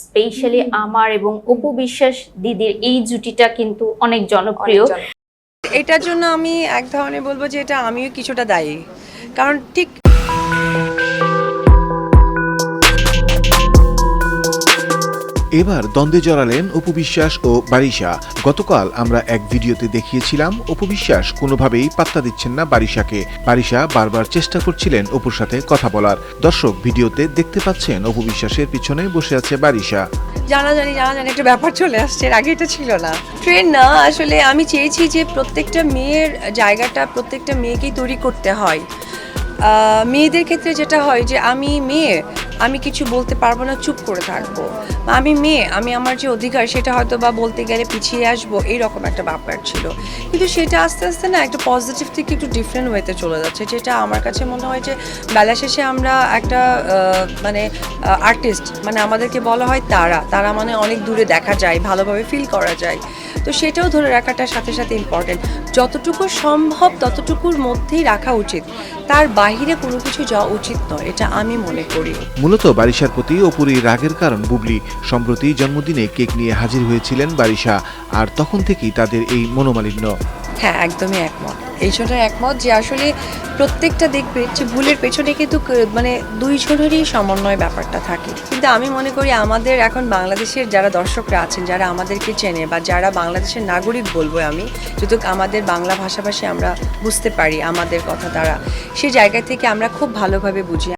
Specially আমার এবং অপু বিশ্বাস দিদির এই জুটিটা কিন্তু অনেক জনপ্রিয়। এটার জন্য আমি এক ধরনের বলব যে এটা আমিও কিছুটা দায়ী। কারণ ঠিক এবার দ্বন্দ্বে জড়ালেন উপবিশ্বাস ও বারিশা। গতকাল আমরা এক ভিডিওতে দেখিয়েছিলাম উপবিশ্বাস কোনোভাবেই পাত্তা দিচ্ছেন না বারিশাকে। বারিশা বারবার চেষ্টা করছিলেন অপুর সাথে কথা বলার। দর্শক ভিডিওতে দেখতে পাচ্ছেন উপবিশ্বাসের পিছনে বসে আছে বারিশা। জানা জানি জানা জানি, একটা ব্যাপার চলে আসছে আগে এটা ছিল না। ট্রেন না, আসলে আমি চেয়েছি যে প্রত্যেকটা মেয়ের জায়গাটা প্রত্যেকটা মেয়েকেই তৈরি করতে হয়। মেয়েদের ক্ষেত্রে যেটা হয় যে আমি মেয়ে, আমি কিছু বলতে পারব না, চুপ করে থাকব। আমি মেয়ে, আমি আমার যে অধিকার, সেটা হয়তো বা বলতে গেলে পিছিয়ে আসব, এইরকম একটা ব্যাপার ছিল। কিন্তু সেটা আস্তে আস্তে না একটা পজিটিভ থেকে একটু ডিফারেন্ট ওয়েতে চলে যাচ্ছে, যেটা আমার কাছে মনে হয় যে বেলা শেষে আমরা একটা মানে আর্টিস্ট মানে আমাদেরকে বলা হয় তারা। তারা মানে অনেক দূরে দেখা যায়, ভালোভাবে ফিল করা যায়। তো সেটাও ধরে রাখাটার সাথে সাথে ইম্পর্টেন্ট যতটুকু সম্ভব ততটুকুর মধ্যেই রাখা উচিত। তার বাহিরে কোনো কিছু যাওয়া উচিত নয়, এটা আমি মনে করি। মূলত বারিশার প্রতি অপুর রাগের কারণ। বুবলি সম্প্রতি জন্মদিনে কেক নিয়ে হাজির হয়েছিলেন বারিশা, আর তখন থেকেই তাদের এই মনোমালিন্য। হ্যাঁ একদমই একমত। এই জন্য একমত যে আসলে প্রত্যেকটা দেখবে যে ভুলের পেছনে কিন্তু মানে দুইজনেরই সমন্বয় ব্যাপারটা থাকে। কিন্তু আমি মনে করি আমাদের এখন বাংলাদেশের যারা দর্শকরা আছেন, যারা আমাদেরকে চেনে বা যারা বাংলাদেশের নাগরিক বলব আমি, যদি আমাদের বাংলা ভাষাভাষী আমরা বুঝতে পারি আমাদের কথা দ্বারা সেই জায়গা থেকে আমরা খুব ভালোভাবে বুঝি।